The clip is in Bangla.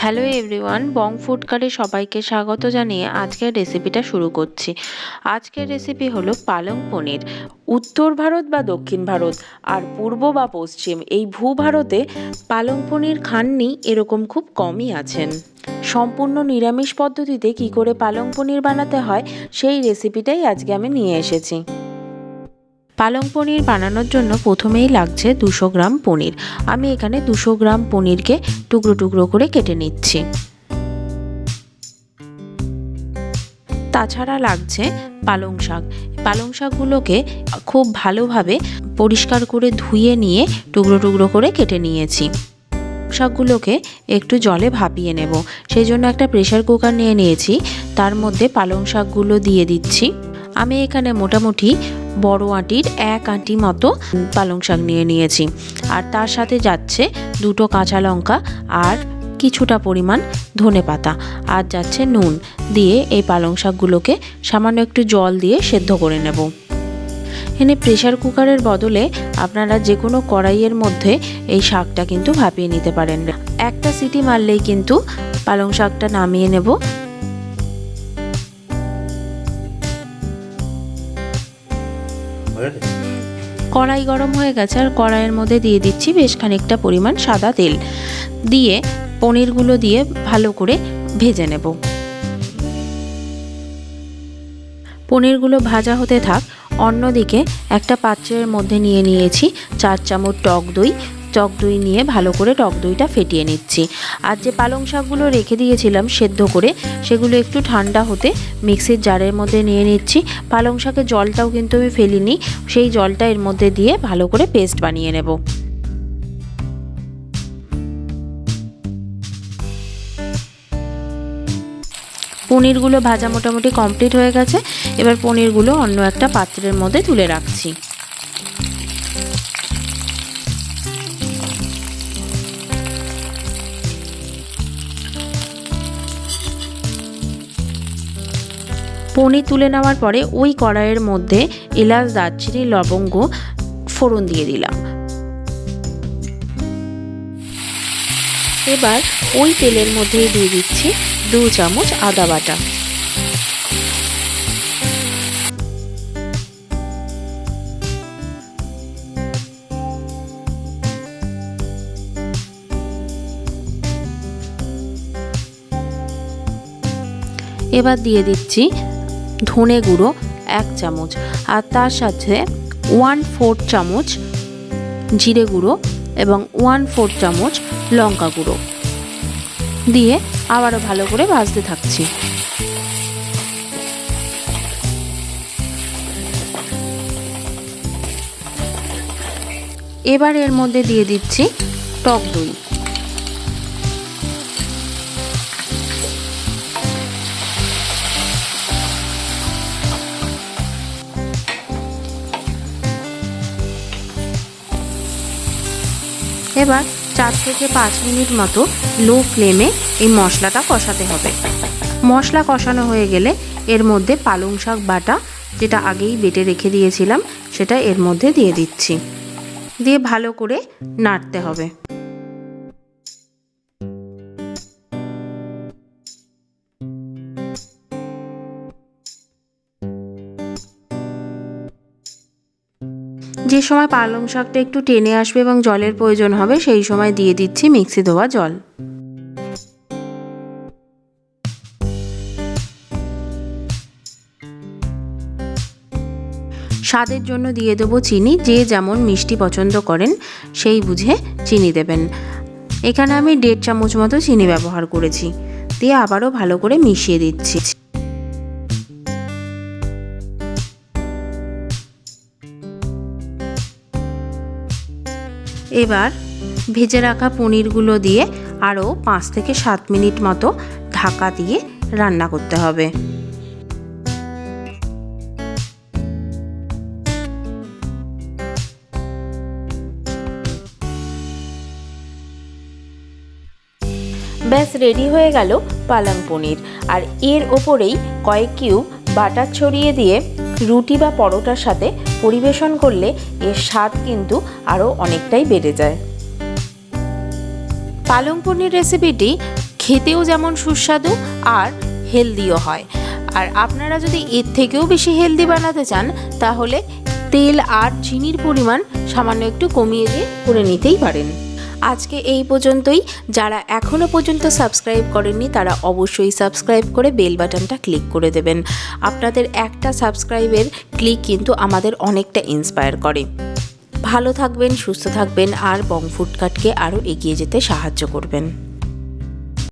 হ্যালো এভরিওয়ান বং ফুডকারে সবাইকে স্বাগত জানিয়ে আজকের রেসিপিটা শুরু করছি। আজকের রেসিপি হলো পালং পনির, উত্তর ভারত বা দক্ষিণ ভারত আর পূর্ব বা পশ্চিম। এই ভূভারতে পালং পনির খাননি, এরকম খুব কমই আছেন। সম্পূর্ণ নিরামিষ পদ্ধতিতে কি করে পালং পনির বানাতে হয়, সেই রেসিপিটাই আজকে আমি নিয়ে এসেছি। পালং পনির বানানোর জন্য প্রথমেই লাগছে দুশো গ্রাম পনির। আমি এখানে দুশো গ্রাম পনিরকে টুকরো টুকরো করে কেটে নিচ্ছি। তাছাড়া লাগছে পালং শাক। পালং শাকগুলোকে খুব ভালোভাবে পরিষ্কার করে ধুয়ে নিয়ে টুকরো টুকরো করে কেটে নিয়েছি। শাকগুলোকে একটু জলে ভাপিয়ে নেব। সেই জন্য একটা প্রেশার কুকার নিয়ে নিয়েছি। তার মধ্যে পালং শাকগুলো দিয়ে দিচ্ছি। আমি এখানে মোটামুটি বড় আঁটির এক আঁটি মতো পালং শাক নিয়ে নিয়েছি। আর তার সাথে যাচ্ছে দুটো কাঁচা লঙ্কা আর কিছুটা পরিমাণ ধনে পাতা। আর যাচ্ছে নুন দিয়ে এই পালং শাকগুলোকে সামান্য একটু জল দিয়ে সেদ্ধ করে নেব। এখানে প্রেশার কুকারের বদলে আপনারা যে কোনো কড়াইয়ের মধ্যে এই শাকটা কিন্তু ভাপিয়ে নিতে পারেন। একটা সিটি মারলেই কিন্তু পালং শাকটা নামিয়ে নেব। কড়াই গরম হয়ে গেছে, আর কড়াইয়ের মধ্যে দিয়ে দিচ্ছি বেশ খানিকটা পরিমাণ সাদা তেল। দিয়ে পনিরগুলো দিয়ে ভালো করে ভেজে নেব। পনিরগুলো ভাজা হতে থাক, অন্যদিকে একটা পাত্রের মধ্যে নিয়ে নিয়েছি চার চামচ টক দই টক দই নিয়ে ভালো করে টক দইটা ফেটিয়ে নিচ্ছি। আর যে পালং শাকগুলো রেখে দিয়েছিলাম সেদ্ধ করে, সেগুলো একটু ঠান্ডা হতে মিক্সির জারের মধ্যে নিয়ে নিচ্ছি। পালং শাকের জলটাও কিন্তু আমি ফেলিনি, সেই জলটা এর মধ্যে দিয়ে ভালো করে পেস্ট বানিয়ে নেব। পনিরগুলো ভাজা মোটামুটি কমপ্লিট হয়ে গেছে। এবার পনিরগুলো অন্য একটা পাত্রের মধ্যে তুলে রাখছি। পনির তুলে নেওয়ার পরে ওই কড়াইয়ের মধ্যে এলাচ, দারচিনি, লবঙ্গ ফোড়ন দিয়ে দিলাম। এবার ওই তেলের মধ্যেই দিয়ে দিচ্ছি দু চামচ আদা বাটা। এবার দিয়ে দিচ্ছি ধনে গুঁড়ো এক চামচ আর তার সাথে ওয়ান ফোর চামচ জিরে গুঁড়ো এবং ওয়ান ফোর চামচ লঙ্কা গুঁড়ো দিয়ে আবারও ভালো করে ভাজতে থাকছি। এবার এর মধ্যে দিয়ে দিচ্ছি টক দই। এবার চার থেকে পাঁচ মিনিট মতো লো ফ্লেমে এই মশলাটা কষাতে হবে। মশলা কষানো হয়ে গেলে এর মধ্যে পালং শাক বাটা, যেটা আগেই বেটে রেখে দিয়েছিলাম, সেটা এর মধ্যে দিয়ে দিচ্ছি। দিয়ে ভালো করে নাড়তে হবে। যে সময় পালং শাকটা একটু টেনে আসবে এবং জলের প্রয়োজন হবে, সেই সময় দিয়ে দিচ্ছি মিক্সি ধোয়া জল। স্বাদের জন্য দিয়ে দেবো চিনি, যে যেমন মিষ্টি পছন্দ করেন, সেই বুঝে চিনি দেবেন। এখানে আমি দেড় চামচ মতো চিনি ব্যবহার করেছি। দিয়ে আবারও ভালো করে মিশিয়ে দিচ্ছি। এবার ভেজে রাখা পনিরগুলো দিয়ে আরও পাঁচ থেকে সাত মিনিট মতো ঢাকা দিয়ে রান্না করতে হবে। ব্যাস, রেডি হয়ে গেল পালং পনির। আর এর ওপরেই কয়েক কিউব বাটার ছড়িয়ে দিয়ে রুটি বা পরোটার সাথে পরিবেশন করলে এর স্বাদ কিন্তু আরও অনেকটাই বেড়ে যায়। পালং পনির রেসিপিটি খেতেও যেমন সুস্বাদু আর হেলদিও হয়। আর আপনারা যদি এর থেকেও বেশি হেলদি বানাতে চান, তাহলে তেল আর চিনির পরিমাণ সামান্য একটু কমিয়ে দিয়ে করে নিতেই পারেন। আজকে এই পর্যন্তই। যারা এখনও পর্যন্ত সাবস্ক্রাইব করেননি, তারা অবশ্যই সাবস্ক্রাইব করে বেল বাটনটা ক্লিক করে দেবেন। আপনাদের একটা সাবস্ক্রাইবের ক্লিক কিন্তু আমাদের অনেকটা ইন্সপায়ার করে। ভালো থাকবেন, সুস্থ থাকবেন, আর বং ফুডকাটকে আরও এগিয়ে যেতে সাহায্য করবেন।